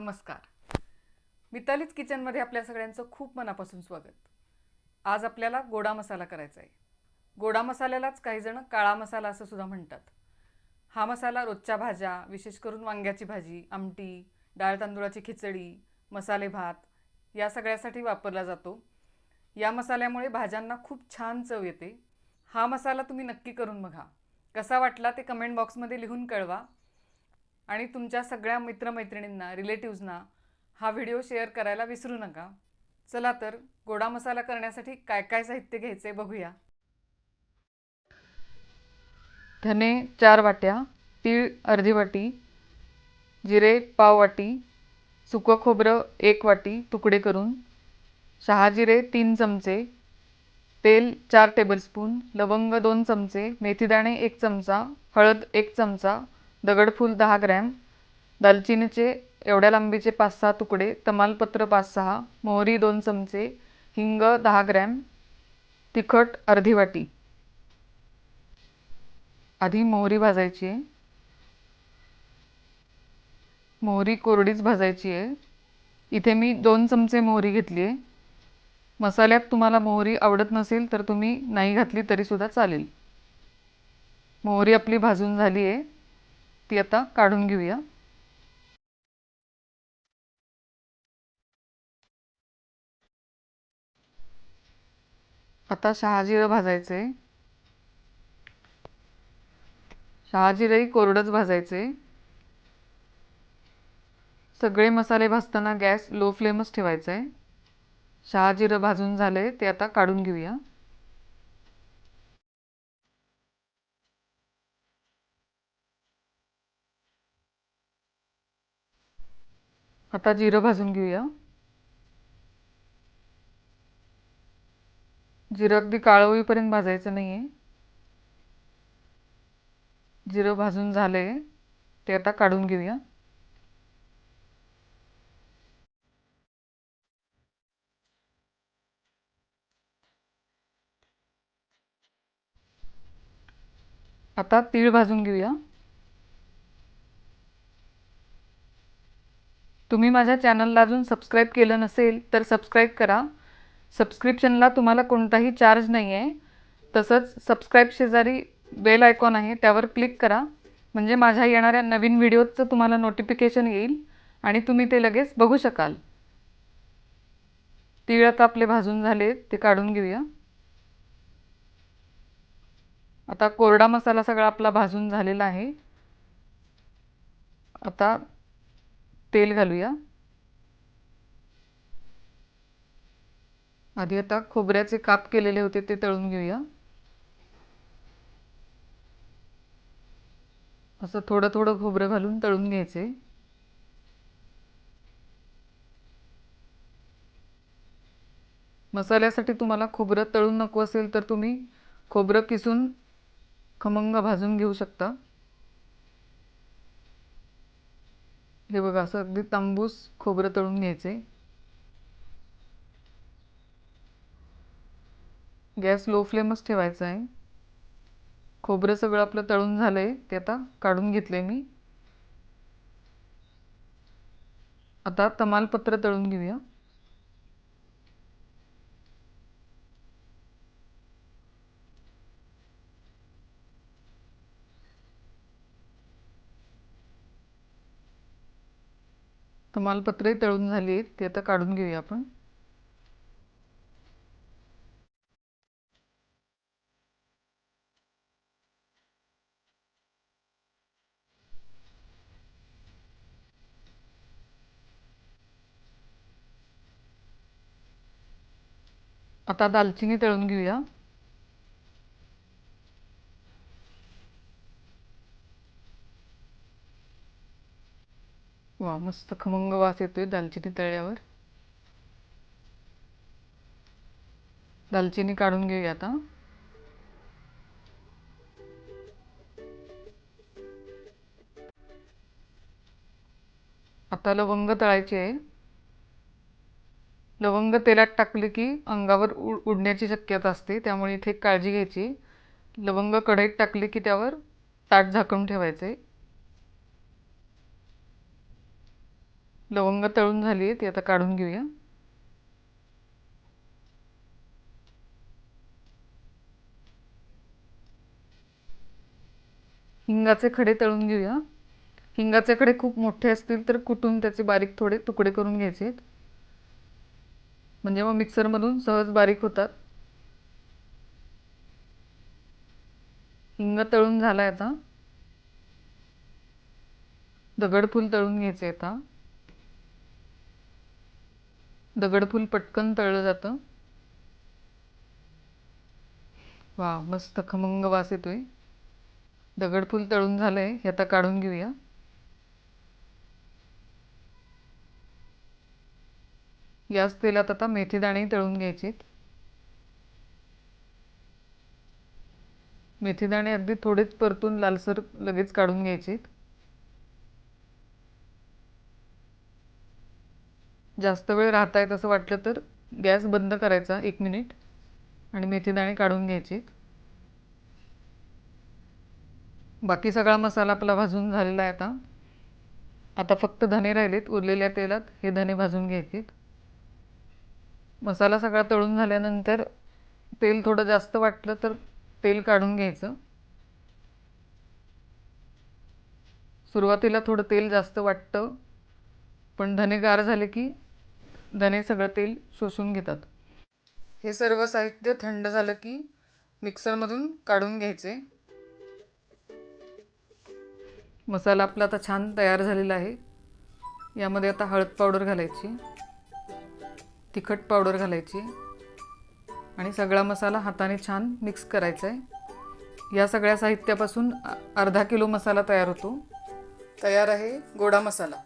नमस्कार. मितालीच किचनमध्ये आपल्या सगळ्यांचं खूप मनापासून स्वागत. आज आपल्याला गोडा मसाला करायचा आहे गोडा मसाल्यालाच काही जण काळा मसाला असं सुद्धा म्हणतात. हा मसाला रोजच्या भाज्या विशेष करून वांग्याची भाजी आमटी डाळ तांदूळाची खिचडी मसाले भात या सगळ्यासाठी वापरला जातो. या मसाल्यामुळे भाज्यांना खूप छान चव येते. हा मसाला तुम्ही नक्की करून बघा. कसा वाटला ते कमेंट बॉक्समध्ये लिहून कळवा. आणि तुमच्या सगळ्या मित्रमैत्रिणींना रिलेटिव्सना हा व्हिडिओ शेअर करायला विसरू नका. चला तर गोडा मसाला करण्यासाठी काय काय साहित्य घ्यायचे बघूया. धने चार वाट्या तीळ अर्धी वाटी जिरे पाव वाटी सुकं खोबरं एक वाटी तुकडे करून शहाजिरे तीन चमचे तेल चार टेबलस्पून लवंग दोन चमचे मेथीदाणे एक चमचा हळद एक चमचा दगडफूल दहा ग्रॅम दालचिनीचे एवढ्या लांबीचे पाच सहा तुकडे तमालपत्र पाच सहा मोहरी दोन चमचे हिंग दहा ग्रॅम तिखट अर्धी वाटी. आधी मोहरी भाजायची आहे. मोहरी कोरडीच भाजायची आहे. इथे मी दोन चमचे मोहरी घेतली आहे. मसाल्यात तुम्हाला मोहरी आवडत नसेल तर तुम्ही नाही घातली तरीसुद्धा चालेल. मोहरी आपली भाजून झाली आहे. ती आता काढून घेऊया. आता शहाजिरं भाजायचे. शहाजिरंही कोरडंच भाजायचे. सगळे मसाले भाजताना गॅस लो फ्लेमच ठेवायचा आहे शहाजिरं भाजून झाले ते आता काढून घेऊया. आता जिरं भाजून घेऊया. जिरं अगदी काळं होईपर्यंत भाजायचं नाही आहे जिरं भाजून झाले ते आता काढून घेऊया. आता तीळ भाजून घेऊया. तुम्ही माझ्या चॅनलला अजून सबस्क्राईब केलं नसेल तर सबस्क्राईब करा. सबस्क्रिप्शनला तुम्हाला कोणताही चार्ज नाही आहे तसंच सबस्क्राईब शेजारी बेल आयकॉन आहे त्यावर क्लिक करा. म्हणजे माझ्या येणाऱ्या नवीन व्हिडिओचं तुम्हाला नोटिफिकेशन येईल आणि तुम्ही ते लगेच बघू शकाल. तीळ आता आपले भाजून झाले ते काढून घेऊया. आता कोरडा मसाला सगळा आपला भाजून झालेला आहे. आता तेल घालूया. आधी आता खोबऱ्याचे काप केलेले होते ते तळून घेऊया. असं थोडं थोडं खोबरं घालून तळून घ्यायचे. मसाल्यासाठी तुम्हाला खोबरं तळून नको असेल तर तुम्ही खोबरं किसून खमंग भाजून घेऊ शकता. हे बघा असं अगदी तांबूस खोबरं तळून घ्यायचे. गॅस लो फ्लेमच ठेवायचा आहे. खोबरं सगळं आपलं तळून झालं आहे ते आता काढून घेतले मी. आता तमालपत्र तळून घेऊया. तमालपत्रे तळून झाली आहेत ते आता काढून घेऊया आपण. आता दालचिनी तळून घेऊया. वा मस्त खमंग वास येतोय दालचिनी तळल्यावर. दालचिनी काढून घेऊया आता. आता लवंग तळायची आहे. लवंग तेलात टाकले की अंगावर उड उडण्याची शक्यता असते त्यामुळे इथे काळजी घ्यायची. लवंग कढईत टाकली की त्यावर ताट झाकून ठेवायचे. लवंग तळून झाली आहे ती आता काढून घेऊया. हिंगाचे खडे तळून घेऊया. हिंगाचे खडे खूप मोठे असतील तर कुटून त्याचे बारीक थोडे तुकडे करून घ्यायचे आहेत. म्हणजे मग मिक्सरमधून सहज बारीक होतात. हिंग तळून झाला आहे आता. दगडफूल तळून घ्यायचे आता. दगडफूल पटकन तळलं जातं. वा मस्त खमंग वास येतोय. दगडफूल तळून झालंय हे आता काढून घेऊया. याच तेलात आता मेथी दाणे तळून घ्यायचेत. मेथी दाणे अगदी थोडेच परतून लालसर लगेच काढून घ्यायचेत. जास्त वेळ राहत आहेत असं वाटलं तर गॅस बंद करायचा एक मिनिट. आणि मेथी दाणे काढून घ्यायचे. बाकी सगळा मसाला आपला भाजून झालेला आहे आता. आता फक्त धने राहिलेत उरलेल्या तेलात हे धने भाजून घ्यायचे. मसाला सगळा तळून झाल्यानंतर तेल थोडं जास्त वाटलं तर तेल काढून घ्यायचं. सुरुवातीला थोडं तेल जास्त वाटतं पण धने गार झाले की धणे सगळं तेल शोषून घेतात. हे सर्व साहित्य थंड झालं की मिक्सरमधून काढून घ्यायचे. मसाला आपला आता छान तयार झालेला आहे. यामध्ये आता हळद पावडर घालायची तिखट पावडर घालायची आणि सगळा मसाला हाताने छान मिक्स करायचा आहे या सगळ्या साहित्यापासून अर्धा किलो मसाला तयार होतो. तयार आहे गोडा मसाला.